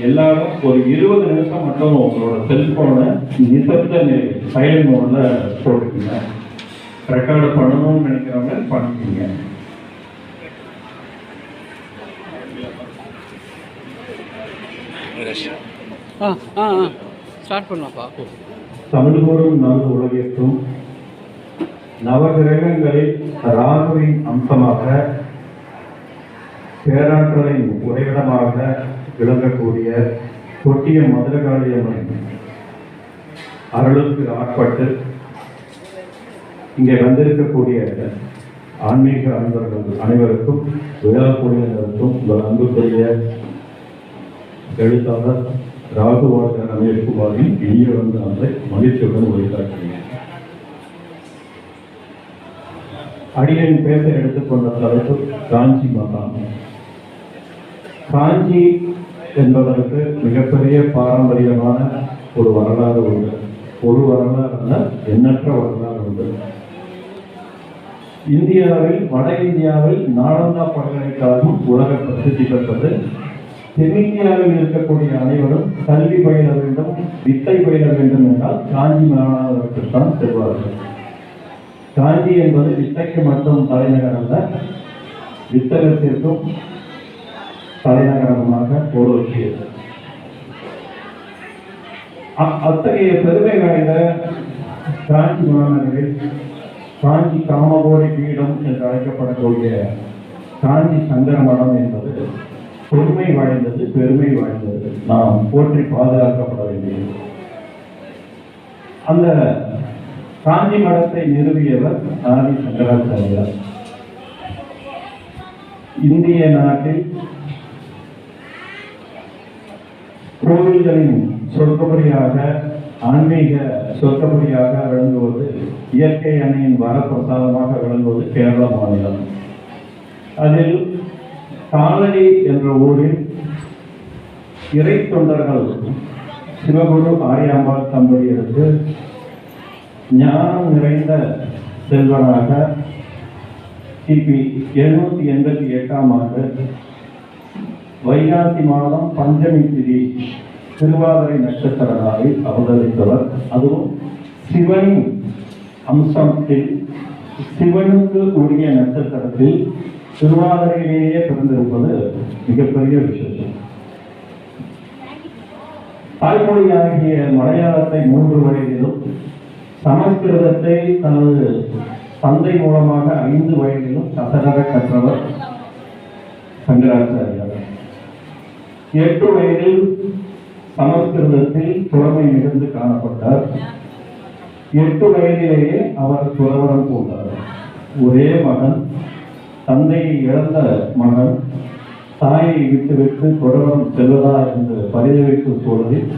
எல்லாரும் ஒரு இருபது நிமிஷம் மட்டும் உங்களோட செல்போனை நிசப்த சைலண்ட் மோட்ல போட்டுக்கோங்க. ரெக்கார்டு பண்ணணும்னு நினைக்கிறவங்க பண்ணிக்கோங்க. ஆ ஆ ஆ. ஸ்டார்ட் பண்ணலாம்ப்பா தமிழ் கூறும் நல்ல உலகிற்கும் நவகிரகங்களில் ராகுவின் அம்சமாக பேராற்றலின் உறைவிடமாக விளங்கக்கூடிய கொட்டிய மதுரகாளியம்மன் அருளுக்கு ஆட்பட்டு இங்கே வந்திருக்கக்கூடிய ஆன்மீக அன்பர்கள் அனைவருக்கும் விழாக்குழுவினருக்கும் உங்கள் அன்புக்குரிய எழுத்தாளர் ராகுவாக ரமேஷ்குமாரின் இனிய வந்த நாளை மகிழ்ச்சியுடன் ஒளிக்காட்டுகிறேன் அடியன் பேச எடுத்துக்கொண்ட தலைப்பு காஞ்சி மகாம் காஞ்சி என்பதற்கு மிகப்பெரிய பாரம்பரியமான ஒரு வரலாறு உண்டு. ஒரு வரலாறு அல்ல எண்ணற்ற வரலாறு உண்டு. இந்தியாவில் வட இந்தியாவில் நாளந்தா பல்கலைக்கழகம் உலக பிரசித்தி பெற்றது. தென்னிந்தியாவில் இருக்கக்கூடிய அனைவரும் கல்வி பயில வேண்டும் வித்தை பயில வேண்டும் என்றால் காஞ்சி மாநகரத்திற்குத்தான் செல்வார்கள். காஞ்சி என்பது வித்தைக்கு மட்டும் தலைநகர் அல்ல வித்தகத்திற்கும் தலைநகரமாக உருவாக்கியது அ- அத்தகைய பெருமை வாய்ந்த காஞ்சி மாநகரில் காஞ்சி காமகோடி பீடம் என்று அழைக்கப்படக்கூடிய காஞ்சி சங்கர மடம் என்பது பெருமை வாய்ந்தது பெருமை வாய்ந்தது. நாம் போற்றி பாதுகாக்கப்பட வேண்டியது. அந்த காஞ்சி மடத்தை நிறுவியவர் ஆதி சங்கராச்சாரியார். இந்திய நாட்டில் கோவில்களின் சொர்க்கபடியாக ஆன்மீக சொர்க்கபடியாக விளங்குவது இயற்கை அணையின் வரப்பிரசாதமாக விளங்குவது கேரள மாநிலம். அதில் காலடி என்ற ஊரில் இறை தொண்டர்கள் சிவகுரு ஆரியாம்பாள் தம்பதியருக்கு ஞானம் நிறைந்த செல்வனாக கிபி எழுநூத்தி எண்பத்தி எட்டாம் ஆண்டு வைகாசி மாதம் பஞ்சமி திதி திருவாதிரை நட்சத்திர நாளை அவதரித்தவர். அதுவும் சிவனின் அம்சத்தில் சிவனுக்கு உரிய நட்சத்திரத்தில் திருவாதிரையிலேயே பிறந்திருப்பது மிகப்பெரிய விசேஷம். தாய்மொழியாகிய மலையாளத்தை மூன்று வயதிலும் சமஸ்கிருதத்தை தனது தந்தை மூலமாக ஐந்து வயதிலும் கசடர கற்றவர் சங்கராச்சாரியார். எட்டு வயதில் சமஸ்கிருதத்தில் புலமை மிகுந்து காணப்பட்டார். எட்டு வயதிலேயே அவர் துறவரம் பூண்டார். ஒரே மகன் தந்தையை இழந்த மகன் தாயை விட்டுவிட்டு துறவரம் செல்வதா என்று பரிதவிக்கும் சூழலில்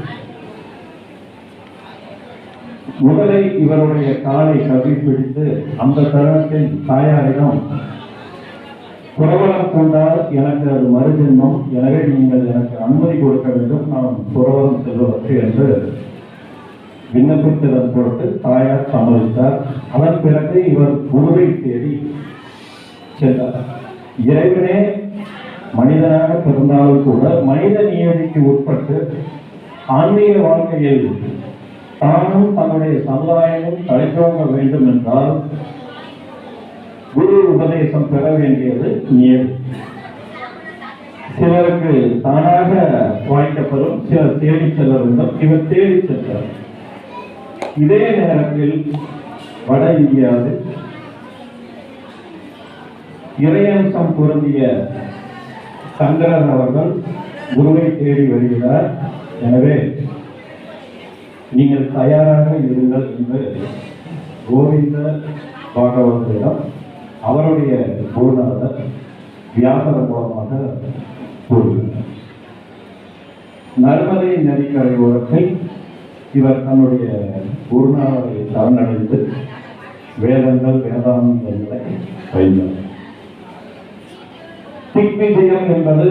முதலை இவருடைய காலை கவி பிடித்து அந்த தருணத்தில் தாயாரிடம் புறவரம் கொண்டால் எனக்கு அது மறுஜென்மம். எனவே நீங்கள் எனக்கு அனுமதி கொடுக்க வேண்டும். நான் புறவரம் செல்வதற்கு என்று விண்ணப்பித்ததன் பொருட்டு தாயார் சம்மதித்தார். அதன் பிறகு இவர் குருவை தேடி சென்றார். இறைவனே மனிதனாக பிறந்தாலும் கூட மனித நியதிக்கு உட்பட்டு ஆன்மீக வாழ்க்கையில் தானும் தன்னுடைய சமுதாயமும் தலைத்தோங்க வேண்டும் என்றால் குரு உபதேசம் பெற வேண்டியது நியதி சிலருக்கு தானாக வாய்க்கப்படும் சிலர் தேடி செல்ல வேண்டும் இவர் தேடி சென்றார் இதே நேரத்தில் வட இந்தியாவில் இறையம்சம் பொருந்திய சங்கரன் அவர்கள் குருவை தேடி வருகிறார். எனவே நீங்கள் தயாராக இருங்கள் என்று கோவிந்த பாகவதரிடம் அவருடைய குருநாதர் வியாபாரம் மூலமாக கூறுகிறார் நர்மதை நதிக்கரை ஓரத்தில் இவர் தன்னுடைய குருநாதரை சரணடைந்து வேதங்கள் வேதாந்தங்களை பயின்றார். திக்விஜயம் என்பது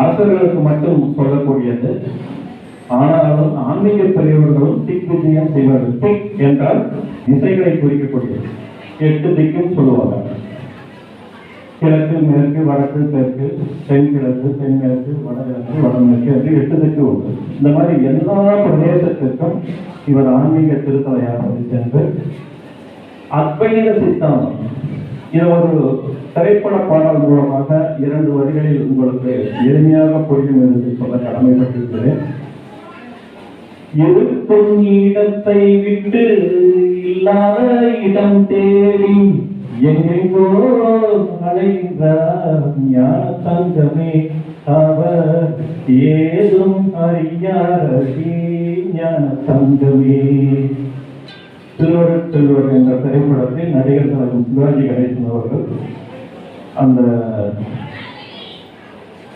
அரசர்களுக்கு மட்டும் சொல்லக்கூடியது. ஆனாலும் ஆன்மீக பெரியவர்களும் திக்விஜயம் செய்வார்கள். திக் என்றால் திசைகளை குறிக்கக்கூடியது. எட்டு திக்கும் சொல்லுவாங்க. கிழக்கு மேற்கு வடக்கு தெற்கு தென்கிழக்கு தென்மேற்கு வடகிழக்கு வடமேற்கு என்று எட்டு திக்கு உண்டு. இந்த மாதிரி எல்லா பிரதேசத்திற்கும் இவர் ஆன்மீக திருத்தலையாக சென்று அத்வைத சித்தாந்தம். இது ஒரு திரைப்பட பாடல் மூலமாக இரண்டு வரிகளில் உங்களுக்கு எளிமையாக புரியும் என்று சொல்ல கடமைப்பட்டிருக்கிறேன். இருக்கும் இடத்தை விட்டு இல்லாத இடம் தேடி எங்கெங்கோ அலைகின்றார் ஞான தங்கமே. அவர் ஏதும் அறியாரே ஞான தங்கமே. திருவருட் செல்வர் என்ற திரைப்படத்தில் நடிகர் தலைவர் சிவாஜி கணேசன் அவர்கள் அந்த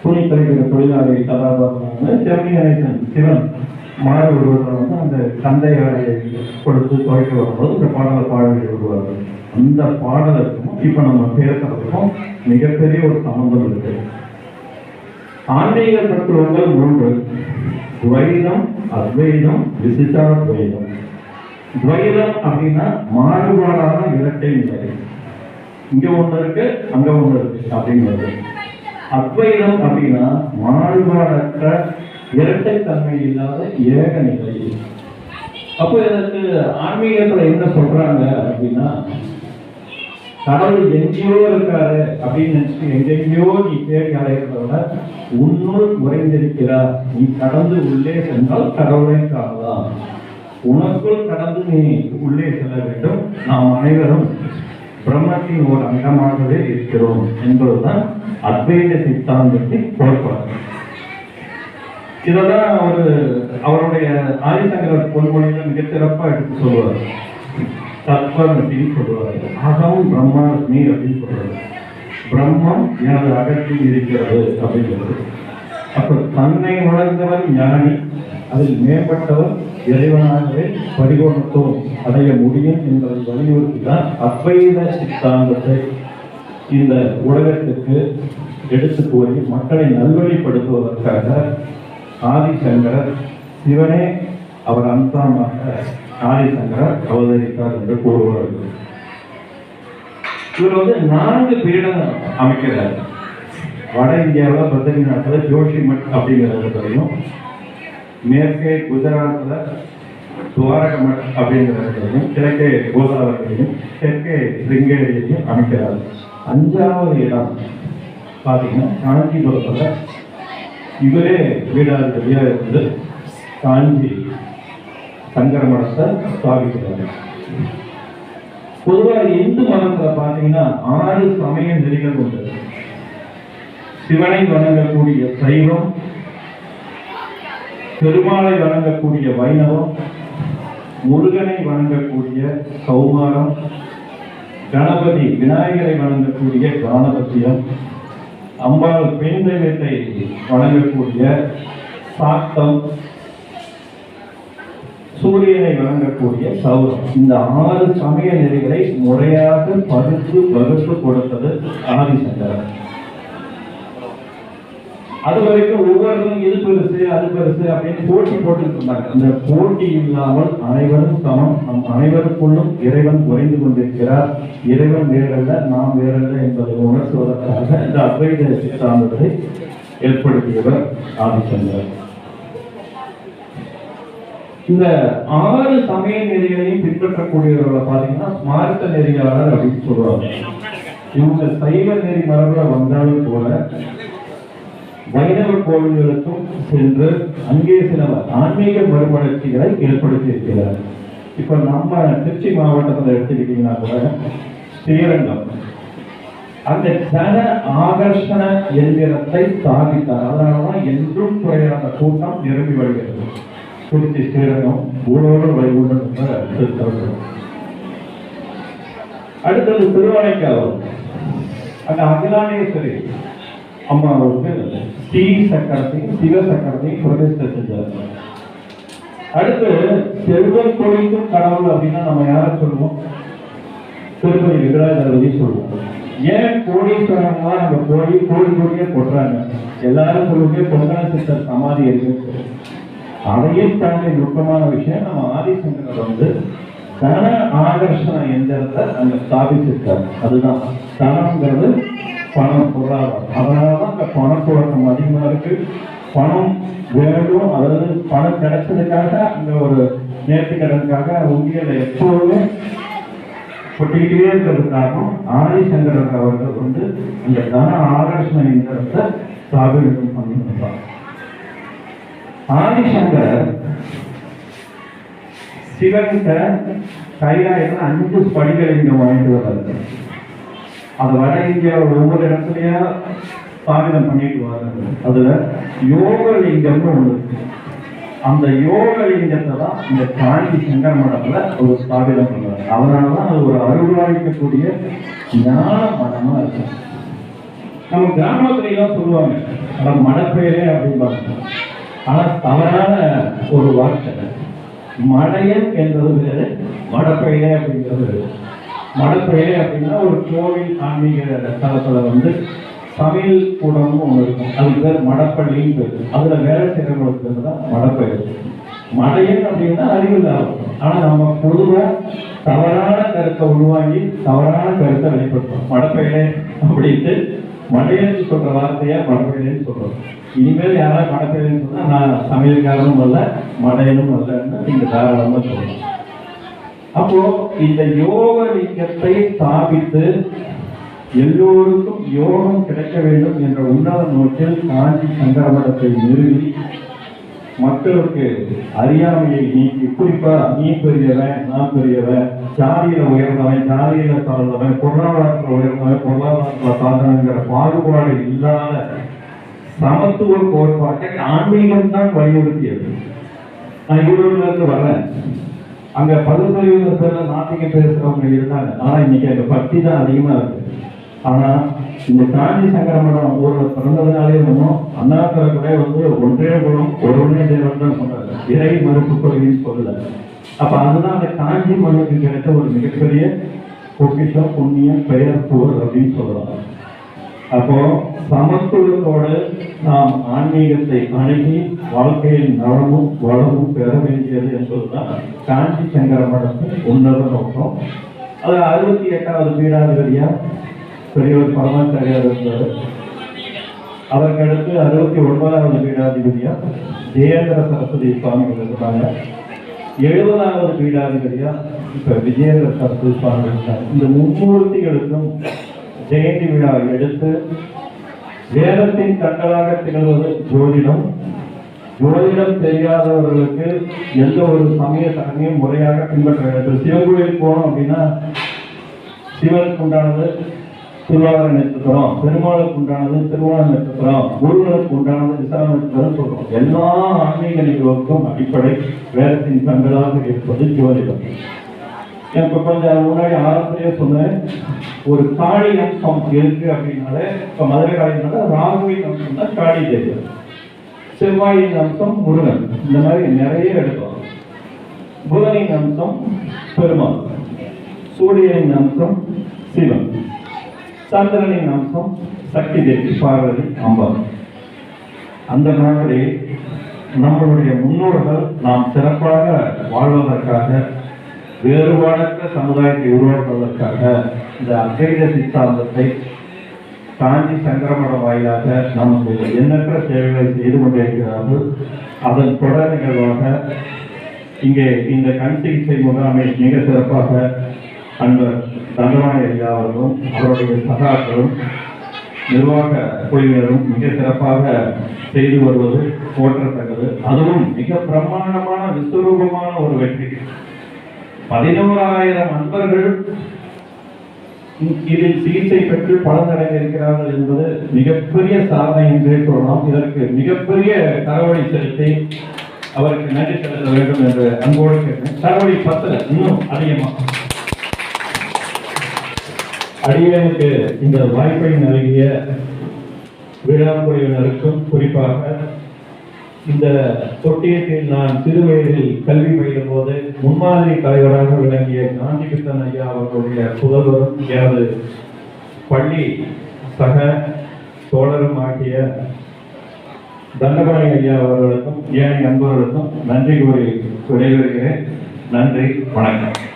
துணி திரைக்கிற தொழிலாளி கதாபாத்திரம் செவனி கணேசன் சிவன். மாடு ஒருவர் வந்து அந்த கந்தையாரை கொடுத்து துவைக்க வரும்போது இந்த பாடலை பாடல்கள் விடுவார்கள் அந்த பாடலுக்கும் இப்போ நம்ம பேசுறதுக்கும் மிகப்பெரிய ஒரு சம்பந்தம் இருக்கு. ஆன்மீக தத்துவங்கள் மூன்று. துவைதம் அத்வைதம் விசிட்டாத்வைதம் துவைதம். துவைதம் அப்படின்னா மாறுபாடான இரட்டை நிலை. இங்க ஒன்று இருக்கு அங்க ஒன்று இருக்கு அப்படிங்கிறது அத்வைதம் அப்படின்னா மாறுபாடற்ற இரட்டை தன்மை இல்லாத ஏக நிலை அப்போ இதற்கு ஆன்மீகத்துல என்ன சொல்றாங்க அப்படின்னா கடவுள் எங்கேயோ இருக்காரு அப்படின்னு நினைச்சு எங்கெங்கேயோ நீ தேடி அலைகிறத உன்னுள் உறைந்திருக்கிறார். நீ கடந்து உள்ளே சென்றால் கடவுளை காணலாம். உனக்குள் கடந்து நீ உள்ளே செல்ல வேண்டும். நாம் அனைவரும் பிரம்மத்தின் ஒரு அங்கமாகவே இருக்கிறோம் என்பதுதான் அத்வைத சித்தாந்தத்தின் கோட்பாடு. இதெல்லாம் அவர் அவருடைய ஆதிசங்கர் பொன்மொழியில மிகச்சிறப்பா எடுத்து சொல்லுவார். தத்வம் அப்படின்னு சொல்லுவார். அகம் பிரம்மாஸ்மி அப்படின்னு சொல்றாரு பிரம்மம் எனது அகத்தில் இருக்கிறது அப்படிங்கிறது. அப்ப தன்னை உணர்ந்தவர் ஞானி அதில் மேம்பட்டவர் இறைவனாகவே பரிபூர்ணத்துவம் அடைய முடியும் என்பதை வலியுறுத்தி தான் அத்வைத சித்தாந்தத்தை இந்த உலகத்துக்கு எடுத்து கூறி மக்களை நல்வழிப்படுத்துவதற்காக ஆதிசங்கரர் சிவனே அவர் அந்தமாக ஆதிசங்கரர் அவதரித்தார் என்று கூறுவார்கள் இவர் வந்து நான்கு பீடம் அமைக்கிறார். வட இந்தியாவில் பத்ரிநாத்தில் ஜோஷிமட் அப்படிங்கிறது தெரியும். மேற்கே குஜராத்தில் துவாரகமட் அப்படிங்கிறதையும் கிழக்கே கோதாவரியிலையும் தெற்கே சிங்கேரியையும் அமைக்கிறார். அஞ்சாவது இடம் பார்த்தீங்கன்னா காஞ்சிபுரத்தில் இவரே வீடாதிபதியாக இருந்து காஞ்சி சங்கர மடத்தை ஸ்தாபிக்கிறாரு பொதுவாக இந்து மதத்துல பார்த்தீங்கன்னா ஆறு சமய நெறிகள் உண்டு சிவனை வணங்கக்கூடிய சைவம் பெருமாளை வணங்கக்கூடிய வைணவம் முருகனை வணங்கக்கூடிய கௌமாரம் கணபதி விநாயகரை வணங்கக்கூடிய கணபத்தியம் அம்பாள் பெண் தெய்வத்தை வணங்கக்கூடிய சாத்தம் சூரியனை வழங்கக்கூடிய சௌரம். இந்த ஆறு சமய நெறிகளை முறையாக பருத்து வகுத்து கொடுத்தது ஆதிசங்கரன் அது வரைக்கும் ஒவ்வொருத்தரும் இது பெருசு அது பெருசு அப்படின்னு போட்டி போட்டுட்டு இருந்தாங்க. அந்த போட்டி இல்லாமல் அனைவரும் சமம். நம் அனைவருக்குள்ளும் இறைவன் குறைந்து கொண்டிருக்கிறார். இறைவன் வேறல்ல நாம் வேறல்ல என்பதை உணர்த்துவதற்காக இந்த அத்வைத சித்தாந்தத்தை ஏற்படுத்தியவர் ஆதிச்சந்தர் இந்த ஆறு சமய நெறிகளையும் பின்பற்றக்கூடியவர்களை பார்த்தீங்கன்னா மார்க்க நெறியாளர் அப்படின்னு சொல்றாங்க இவங்க சைவ நெறி மரபில் வந்தாலும் போல வைணவ கோவில்களுக்கும் சென்று அங்கே சில ஆன்மீக மறுமலர்ச்சிகளை ஏற்படுத்தி இருக்கிறார் இப்ப நம்ம திருச்சி மாவட்டத்துல எடுத்துக்கிட்டீங்கன்னா கூட ஸ்ரீரங்கம். அந்த ஜன ஆகர்ஷண எந்திரத்தை சாதித்தார் அதனாலதான் என்றும் குறையாத கூட்டம் நிரம்பி வருகிறது. திருச்சி ஸ்ரீரங்கம் ஊழோடு வைகுண்டம் என்ற அடுத்தது திருவானைக்காவல் அந்த அகிலாண்டேஸ்வரி. அம்மாவுக்கு ஸ்ரீ சக்கரத்தையும் சிவ சக்கரத்தையும் பிரதிஷ்டை செஞ்சார். அடுத்து செல்வம் கொடிக்கும் கடவுள் அப்படின்னா நம்ம யாரை சொல்லுவோம்? திருப்பதி வெங்கடாஜலபதி சொல்லுவோம். ஏன் கோடீஸ்வரம்லாம் நம்ம கோடி கோடி கோடியே போடுறாங்க எல்லாரும் சொல்லுங்க பொங்கல சித்தர் சமாதி இருக்கு. அதையும் தாண்டி நுட்பமான விஷயம் நம்ம ஆதிசங்கர் வந்து தன ஆகர்ஷண எந்திரத்தை அங்க ஸ்தாபிச்சிருக்காரு. அதுதான் தனங்கிறது பணம் பொருளாதாரம் அதனால தான் இந்த பணப்புழக்கம் அதிகமாக இருக்கு. பணம் வேண்டும் அதாவது பணம் கிடைச்சதுக்காக அந்த ஒரு நேர்த்தி கடனுக்காக உண்டியல எப்போதுமே கொட்டிக்கிட்டே இருக்கிறது காரணம் ஆதிசங்கரர் அவர்கள் வந்து அந்த தன ஆகர்ஷண இயந்திரத்தை ஸ்தாபிதம் பண்ணியிருந்தார் ஆதிசங்கர் சிவன்கிட்ட கைலாயத்தில் அஞ்சு படிகளை இங்க வாங்கிட்டு வர்றாரு. அது வட இந்தியாவில் ஒவ்வொரு இடத்துலயும் ஸ்தாபிதம் பண்ணிட்டு வர்றாரு அதுல யோக லிங்கம்னு ஒண்ணு இருக்கு. அந்த யோக லிங்கத்தை தான் இந்த காஞ்சி சங்கர மடத்துல ஒரு ஸ்தாபிதம் பண்றாரு அதனாலதான் அது ஒரு அருள்வாய்க்கக்கூடிய ஞான மடமா இருக்கு. நம்ம கிராமத்துல எல்லாம் சொல்லுவாங்க ஆனா மடப்பெயரே அப்படிம்பாங்க. ஆனா தவறான ஒரு வார்த்தை. மடையன் என்பது வேறு மடப்பெயரே அப்படிங்கிறது வேறு. அப்படின்னா ஒரு கோவில் ஆன்மீக தளத்தில் வந்து சமையல் கூடம்னு ஒன்று இருக்கும். அது பேர் மடப்பள்ளின்னு பேரு அதில் வேலை செய்கிறவங்களுக்கு பேர் தான் மடப்பெயர் மடையன் அப்படின்னா அறிவில் ஆகும் ஆனால் நம்ம பொதுவாக தவறான கருத்தை உருவாங்கி தவறான கருத்தை வெளிப்படுத்துறோம். மடப்பெயலே அப்படின்ட்டு மடையன்னு சொல்கிற வார்த்தையா மடப்பெயரேன்னு சொல்கிறோம் இனிமேல் யாராவது மடப்பெயரேன்னு சொன்னால் நான் சமையல்காரனும் அல்ல மடையனும் அல்லன்னு நீங்கள் தாராளமாக சொல்லலாம் அப்போ இந்த யோக லிங்கத்தை ஸ்தாபித்து எல்லோருக்கும் யோகம் கிடைக்க வேண்டும் என்ற உன்னத நோக்கில் காஞ்சி சங்கரமடத்தை நிறுவி மக்களுக்கு அறியாமையை நீக்கி குறிப்பா நீ பெரியவன் நான் பெரியவன் ஜாதியில உயர்ந்தவன் ஜாதியில தாழ்ந்தவன் பொருளாதாரத்தில் உயர்ந்தவன் பொருளாதாரத்துல தாழ்ந்தவன்கிற பாகுபாடு இல்லாத சமத்துவ கோட்பாட்டை ஆன்மீகம் தான் வலியுறுத்தியது. நான் ஈரோடுல இருந்து வரேன். அங்க பகுத்தறிவு பேர்ல நாட்டிக பேசுறவங்க இருந்தாங்க. ஆனா இன்னைக்கு அங்க பக்தி தான் அதிகமா இருக்கு. ஆனா இந்த காஞ்சி சங்கரமடம் ஊர்ல பிறந்ததுனாலே ஒன்றும் அண்ணா கூட வந்து ஒன்றே குணம் ஒருவனே தேவன் தான் சொன்னாங்க இறை மறுப்பு கொள்கைன்னு சொல்லல. அப்ப அதுதான் அந்த காஞ்சி மண்ணுக்கு கிடைத்த ஒரு மிகப்பெரிய பொக்கிஷம் புண்ணியம் பெயர் போர் அப்படின்னு சொல்றாங்க. அப்போ சமத்துவத்தோடு நாம் ஆன்மீகத்தை அணுகி வாழ்க்கையில் நலமும் வளமும் பெற வேண்டியது என்பதுதான் காஞ்சி சங்கர மடத்தின் உன்னத நோக்கம். அது அறுபத்தி எட்டாவது பீடாதிபதியா? பெரியவர் பரமாச்சாரியார் இருந்தார். அதற்கடுத்து அறுபத்தி ஒன்பதாவது பீடாதிபதியா? ஜெயேந்திர சரஸ்வதி சுவாமிகள் இருந்தாங்க. எழுபதாவது பீடாதிபதியா? இப்ப விஜயேந்திர சரஸ்வதி சுவாமிகள் இருக்காங்க இந்த மும்மூர்த்திகளுக்கும் ஜெயந்தி விழா எடுத்து வேதத்தின் கண்களாக திகழ்வது ஜோதிடம். ஜோதிடம் தெரியாதவர்களுக்கு எந்த ஒரு சமய சடங்கையும் முறையாக பின்பற்ற வேண்டும். சிவகோயில் போனோம் அப்படின்னா சிவனுக்கு உண்டானது திருவாரண நட்சத்திரம் பெருமாளுக்கு உண்டானது திருவாரண நட்சத்திரம் குருவனுக்கு உண்டானது விசார நட்சத்திரம் சொல்றோம். எல்லா ஆன்மீக நிகழ்வுக்கும் அடிப்படை வேதத்தின் கண்டலாக இருப்பது ஜோதிடம். என் கொஞ்சம் முன்னாடி ஆரம்பத்திலேயே சொன்னேன் ஒரு காளி அம்சம் இருக்கு அப்படின்னாலே இப்போ மதுரை காளினால ராகுவின் அம்சம் தான் காளி தேவர் செவ்வாயின் அம்சம் முருகன். இந்த மாதிரி நிறைய எடுக்கும் புதனின் அம்சம் பெருமாள். சூரியனின் அம்சம் சிவன். சந்திரனின் அம்சம் சக்தி தேவி பார்வதி அம்பாள். அந்த மாதிரி நம்மளுடைய முன்னோர்கள் நாம் சிறப்பாக வாழ்வதற்காக வேறுபாடற்ற சமுதாயத்தை உருவாக்குவதற்காக இந்த அத்வைத சித்தாந்தத்தை காஞ்சி சங்கரமட வாயிலாக நமக்கு எண்ணற்ற சேவைகளை செய்து கொண்டிருக்கிறார்கள். அதன் தொடர் நிகழ்வாக இங்கே இந்த கண் சிகிச்சை முகாமை மிக சிறப்பாக அன்பர் தண்டவாணி ஐயா அவர்களும் அவருடைய சகாக்களும் நிர்வாக குழுவினரும் மிக சிறப்பாக செய்து வருவது போற்றத்தக்கது. அதுவும் மிக பிரமாண்டமான விஸ்வரூபமான ஒரு வெற்றி. பதினோராயிரம் அன்பர்கள் இதில் சிகிச்சை பெற்று பலனடைந்திருக்கிறார்கள் என்பது மிகப்பெரிய சாதனை என்றே சொல்லலாம். இதற்கு மிகப்பெரிய தரவழி செலுத்தி அவருக்கு நன்றி செலுத்த வேண்டும் என்று அன்போடு கேட்டேன் தரவழி பத்துல இன்னும் அதிகமாக அடியனுக்கு இந்த வாய்ப்பை நல்கிய விழாக்குழுவினருக்கும் குறிப்பாக இந்த தொட்டியத்தில் நான் சிறுவயதில் கல்வி பயிலும் போது முன்மாதிரி தலைவராக விளங்கிய காந்திகிருஷ்ணன் ஐயா அவர்களுடைய புதல்வரும் எனது பள்ளி சக தோழரும் ஆகிய தண்டபாணி ஐயா அவர்களுக்கும் ஏனைய நண்பர்களுக்கும் நன்றி கூறி விடைபெறுகிறேன். நன்றி வணக்கம்.